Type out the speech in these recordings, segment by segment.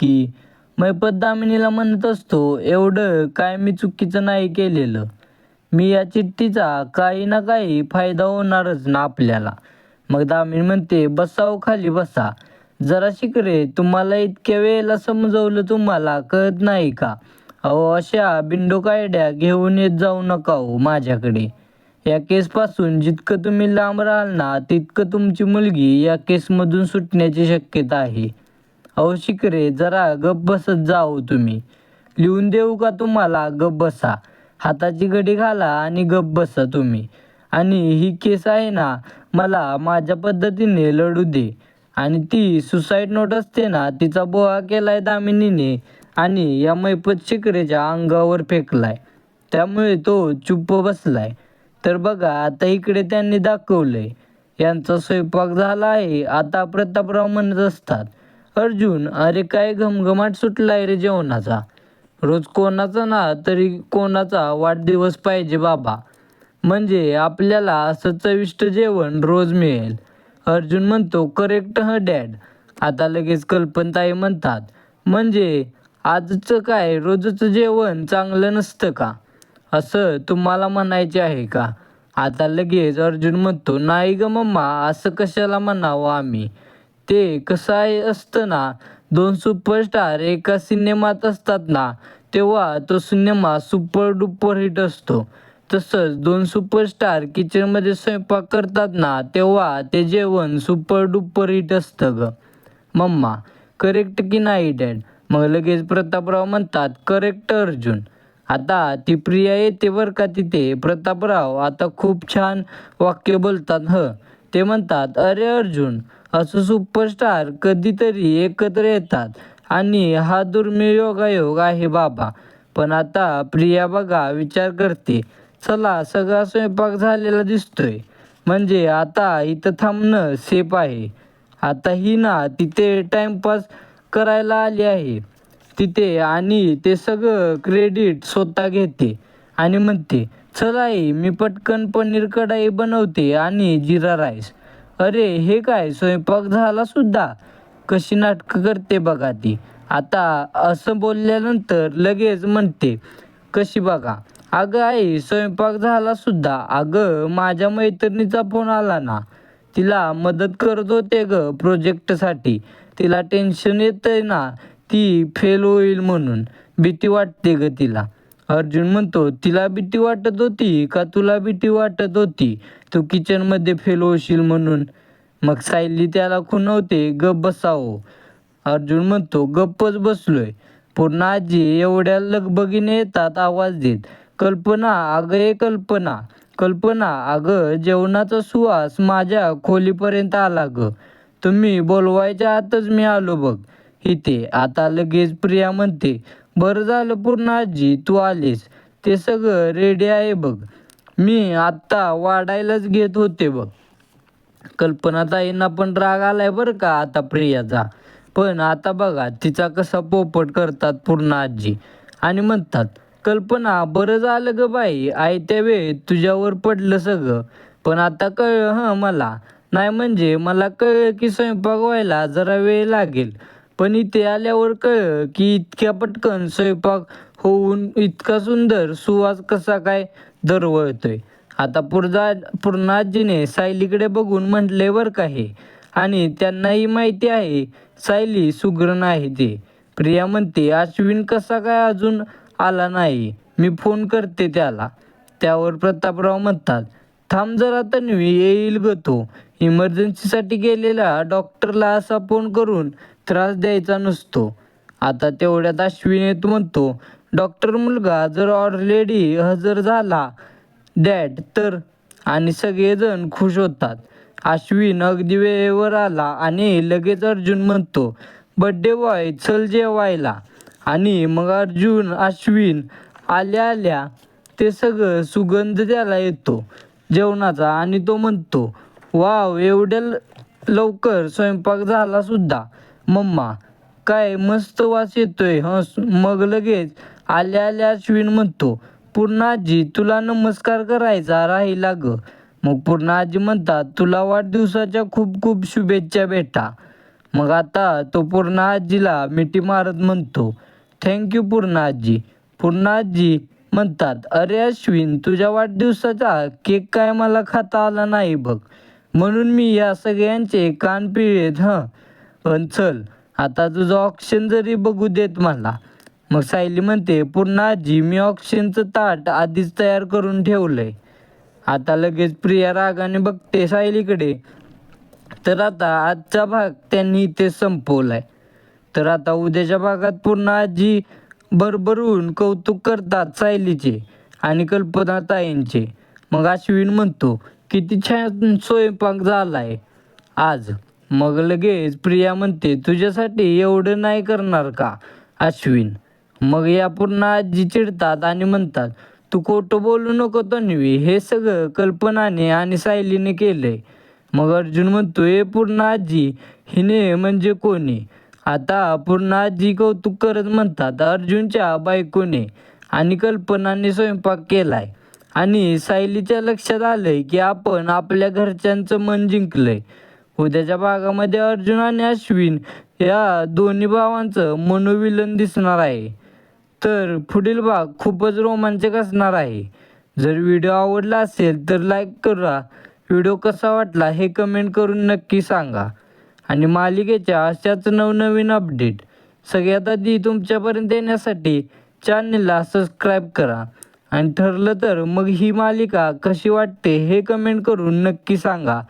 की मैपत दामिनीला म्हणत असतो एवढं काय मी चुकीचं नाही केलेलं. मी या चिठ्ठीचा काही ना काही फायदा होणारच ना आपल्याला. मग दामिनी म्हणते बसाव खाली बसा. जरा शिकरे तुम्हाला इतक्या वेळेला समजवलं तुम्हाला कळत नाही का? अहो अशा बिंडो कायड्या घेऊन येत जाऊ नका हो माझ्याकडे. या केसपासून जितकं तुम्ही लांब राहाल ना तितकं तुमची मुलगी या केसमधून सुटण्याची शक्यता आहे. अहो शिकरे जरा गप बसत जाओ तुम्ही. लिहून देऊ का तुम्हाला? गप बसा. हाताची घडी घाला आणि गप बसा तुम्ही. आणि ही केस आहे ना मला माझ्या पद्धतीने लढू दे. आणि ती सुसाईड नोट असते ना तिचा बोहा केलाय दामिनीने आणि या मैपत शिकरेच्या अंगावर फेकलाय. त्यामुळे तो चुप्प बसलाय. तर बघा आता इकडे त्यांनी दाखवलंय. यांचा स्वयंपाक झाला आहे. आता प्रतापराव म्हणत असतात अर्जुन अरे काय घमघमाट सुटलाय रे जेवणाचा? रोज कोणाचा ना तरी कोणाचा वाढदिवस पाहिजे बाबा. म्हणजे आपल्याला असं चविष्ट जेवण रोज मिळेल. अर्जुन म्हणतो करेक्ट ह डॅड आता लगेच कल्पनताई म्हणतात म्हणजे आजचं काय? रोजचं जेवण चांगलं नसतं का? असं तुम्हाला म्हणायचे आहे का? आता लगेच अर्जुन म्हणतो नाही ग मम्मा असं कशाला म्हणावं आम्ही? ते कसं आहे असतं ना दोन सुपरस्टार एका सिनेमात असतात ना तेव्हा तो सिनेमा सुपर डुपर हिट असतो. तसंच दोन सुपरस्टार किचनमध्ये स्वयंपाक करतात ना तेव्हा ते जेवण सुपर डुपर हिट असतं ग. मम्मा करेक्ट की नाही डॅड? मग लगेच प्रतापराव म्हणतात करेक्ट अर्जुन. आता ती प्रिया येते बरं का तिथे? प्रतापराव आता खूप छान वाक्य बोलतात ह. ते म्हणतात अरे अर्जुन असं सुपरस्टार कधीतरी एकत्र येतात. आणि हा दुर्मिळ योगायोग आहे बाबा. पण आता प्रिया बघा विचार करते. चला सगळा स्वयंपाक झालेला दिसतोय. म्हणजे आता इथं थांबणं सेफ आहे. आता ही ना तिथे टाइमपास करायला आली आहे. तिथे आणि ते सगळं क्रेडिट स्वतः घेते. आणि म्हणते चला आई मी पटकन पनीर कढाई बनवते आणि जिरा राईस. अरे हे काय? स्वयंपाक झाला सुद्धा? कशी नाटकं करते बघा ती. आता असं बोलल्यानंतर लगेच म्हणते कशी बघा? अगं आई स्वयंपाक झाला सुद्धा. अगं माझ्या मैत्रिणीचा फोन आला ना. तिला मदत करत होते ग प्रोजेक्टसाठी. तिला टेन्शन येतंय ना. ती फेल होईल म्हणून. भीती वाटते ग तिला. अर्जुन म्हणतो तिला भीती वाटत होती का तुला भीती वाटत होती? तू किचनमध्ये फेल होशील म्हणून. मग सायली त्याला खुणवते गप बसावं हो. अर्जुन म्हणतो गप्पच बसलोय. पूर्ण आजी एवढ्या लगबगीने येतात आवाज देत. कल्पना अगं ए कल्पना. कल्पना अगं जेवणाचा सुवास माझ्या खोलीपर्यंत आला ग. तुम्ही बोलवायच्या आतच मी आलो बघ. इथे आता लगेच प्रिया म्हणते बरं झालं पूर्ण आजी तू आलीस. ते सगळं रेडी आहे बघ. मी आत्ता वाढायलाच घेत होते बघ. कल्पनाताईंना पण राग आलाय बरं का आता प्रियाचा. पण आता बघा तिचा कसा पोपट करतात पूर्ण आजी. आणि म्हणतात कल्पना बरं झालं ग बाई. आयत्या वेळ तुझ्यावर पडलं सगळं. पण आता कळलं हं मला. नाही म्हणजे मला कळलं की स्वयंपाक व्हायला जरा वेळ लागेल. पण इथे आल्यावर कळलं की इतक्या पटकन स्वयंपाक होऊन इतका सुंदर सुवास कसा काय दरवळतोय. आता पुरजा पूर्ण आजीने सायलीकडे बघून म्हटले बरं का हे. आणि त्यांनाही माहिती आहे सायली सुग्रण आहे ते. प्रिया म्हणते अश्विन कसा काय अजून आला नाही? मी फोन करते त्याला. त्यावर प्रतापराव म्हणतात थांब जरा तन्वी येईल ग तो. इमर्जन्सीसाठी गेलेला डॉक्टरला असा फोन करून त्रास द्यायचा नसतो. आता तेवढ्यात अश्विन येत म्हणतो डॉक्टर मुलगा जर ऑलरेडी हजर झाला डॅड तर आणि सगळेजण खुश होतात. अश्विन अगदी वेळेवर आला आणि लगेच अर्जुन म्हणतो बड्डे बॉय चल जेवायला. आणि मग अर्जुन अश्विन आल्या आल्या ते सगळं सुगंध त्याला येतो जेवणाचा. आणि तो म्हणतो वाव एवढ्या ल- लवकर स्वयंपाक झाला सुद्धा. मम्मा काय मस्त वास येतोय हंस मग लगेच आल्या आल्या अश्विन म्हणतो पूर्ण आजी तुला नमस्कार करायचा राहिला ग. मग पूर्ण आजी म्हणतात तुला वाढदिवसाच्या खूप खूप शुभेच्छा बेटा. मग आता तो पूर्ण आजीला मिठी मारत म्हणतो थँक्यू पूर्ण आजी. पूर्ण आजी म्हणतात अरे अश्विन तुझ्या वाढदिवसाचा केक काय मला खाता आला नाही बघ. म्हणून मी या सगळ्यांचे कान पिळेत हं? पण चल आता तुझं ऑप्शन जरी बघू देत मला. मग सायली म्हणते पूर्ण आजी मी ऑप्शनचं ताट आधीच तयार करून ठेवलंय. आता लगेच प्रिया रागाने बघते सायलीकडे. तर आता आजचा भाग त्यांनी इथे संपवलाय. तर आता उद्याच्या भागात पूर्ण आजी भरभरून कौतुक करतात सायलीचे आणि कल्पना ताईंचे. मग अश्विन म्हणतो किती छान स्वयंपाक झालाय आज. मग लगेच प्रिया म्हणते तुझ्यासाठी एवढं नाही करणार का? अश्विन मग या पूर्ण आजी चिडतात आणि म्हणतात तू खोटं बोलू नको तन्वी हे सगळं कल्पनाने आणि सायलीने केलंय. मग अर्जुन म्हणतो हे पूर्ण आजी हिने म्हणजे कोणी? आता पूर्ण आजी कौतुक करत म्हणतात अर्जुनच्या बायकोने आणि कल्पनाने स्वयंपाक केलाय. आणि सायलीच्या लक्षात आलंय की आपण आपल्या घरच्यांचं मन जिंकलंय. उद्याच्या भागामध्ये अर्जुन आणि अश्विन या दोन्ही भावांचं मनोविलन दिसणार आहे. तर पुढील भाग खूपच रोमांचक असणार आहे. जर व्हिडिओ आवडला असेल तर लाईक करा. व्हिडिओ कसा वाटला हे कमेंट करून नक्की सांगा. आणि मालिकेच्या अशाच नवनवीन अपडेट सगळ्यात आधी तुमच्यापर्यंत येण्यासाठी चॅनलला सबस्क्राईब करा. आणि ठरलं तर मग ही मालिका कशी वाटते हे कमेंट करून नक्की सांगा.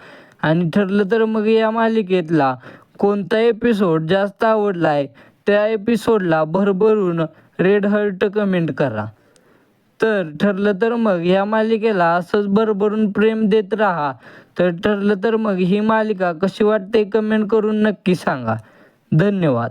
आणि ठरलं तर मग या मालिकेतला कोणता एपिसोड जास्त आवडला आहे त्या एपिसोडला भरभरून रेड हर्ट कमेंट करा. तर ठरलं तर मग ह्या मालिकेला असंच भरभरून प्रेम देत राहा. तर ठरलं तर मग ही मालिका कशी वाटते कमेंट करून नक्की सांगा. धन्यवाद.